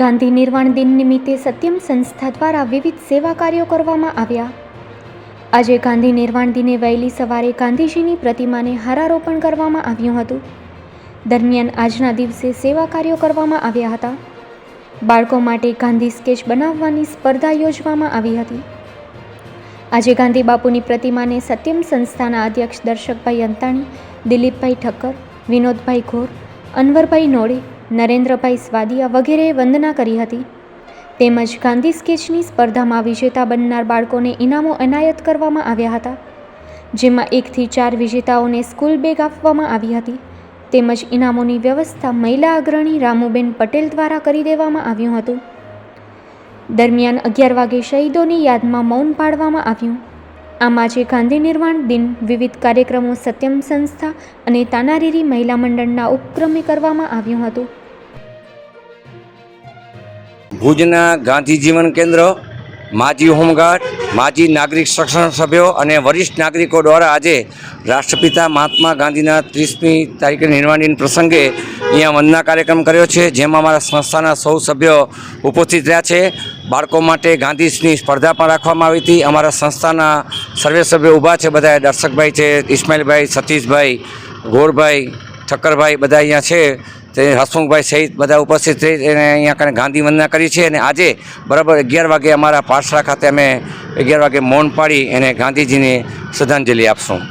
ગાંધી નિર્વાણ દિન નિમિત્તે સત્યમ સંસ્થા દ્વારા વિવિધ સેવા કાર્યો કરવામાં આવ્યા. આજે ગાંધી નિર્વાણ દિને વહેલી સવારે ગાંધીજીની પ્રતિમાને હારારોપણ કરવામાં આવ્યું હતું. દરમિયાન આજના દિવસે સેવા કાર્યો કરવામાં આવ્યા હતા. બાળકો માટે ગાંધી સ્કેચ બનાવવાની સ્પર્ધા યોજવામાં આવી હતી. આજે ગાંધી બાપુની પ્રતિમાને સત્યમ સંસ્થાના અધ્યક્ષ દર્શકભાઈ અંતાણી, દિલીપભાઈ ઠક્કર, વિનોદભાઈ ઘોર, અનવરભાઈ નોડે નરેન્દ્રભાઈ સ્વાદિયા વગેરેએ વંદના કરી હતી. તેમજ ગાંધી સ્કેચની સ્પર્ધામાં વિજેતા બનનાર બાળકોને ઇનામો એનાયત કરવામાં આવ્યા હતા. જેમાં એકથી ચાર વિજેતાઓને સ્કૂલ બેગ આપવામાં આવી હતી. તેમજ ઇનામોની વ્યવસ્થા મહિલા અગ્રણી રામુબેન પટેલ દ્વારા કરી દેવામાં આવ્યું હતું. દરમિયાન અગિયાર વાગે શહીદોની યાદમાં મૌન પાડવામાં આવ્યું. આમ આજે ગાંધી નિર્વાણ દિન વિવિધ કાર્યક્રમો સત્યમ સંસ્થા અને તાનારીરી મહિલા મંડળના ઉપક્રમે કરવામાં આવ્યું હતું. ભુજના ગાંધી જીવન કેન્દ્ર, માજી હોમગાર્ડ, માજી નાગરિક સંરક્ષણ સભ્યો અને વરિષ્ઠ નાગરિકો દ્વારા આજે રાષ્ટ્રપિતા મહાત્મા ગાંધીના ત્રીસમી તારીખે નિર્માણ દિન પ્રસંગે અહીંયા વંદના કાર્યક્રમ કર્યો છે, જેમાં અમારા સંસ્થાના સૌ સભ્યો ઉપસ્થિત રહ્યા છે. બાળકો માટે ગાંધીની સ્પર્ધા પણ રાખવામાં આવી હતી. અમારા સંસ્થાના સર્વે સભ્યો ઊભા છે બધા દર્શકભાઈ છે, ઇસ્માઇલભાઈ, સતીશભાઈ ગોળભાઈ ઠક્કરભાઈ બધા અહીંયા છે. તે હસમુખભાઈ સહિત બધા ઉપસ્થિત થઈ અને અહીંયા કને ગાંધી વંદના કરી છે અને આજે બરાબર અગિયાર વાગે અમારા પાઠશાળા ખાતે અમે અગિયાર વાગે મૌન પાડી એને ગાંધીજીને શ્રદ્ધાંજલિ આપશું.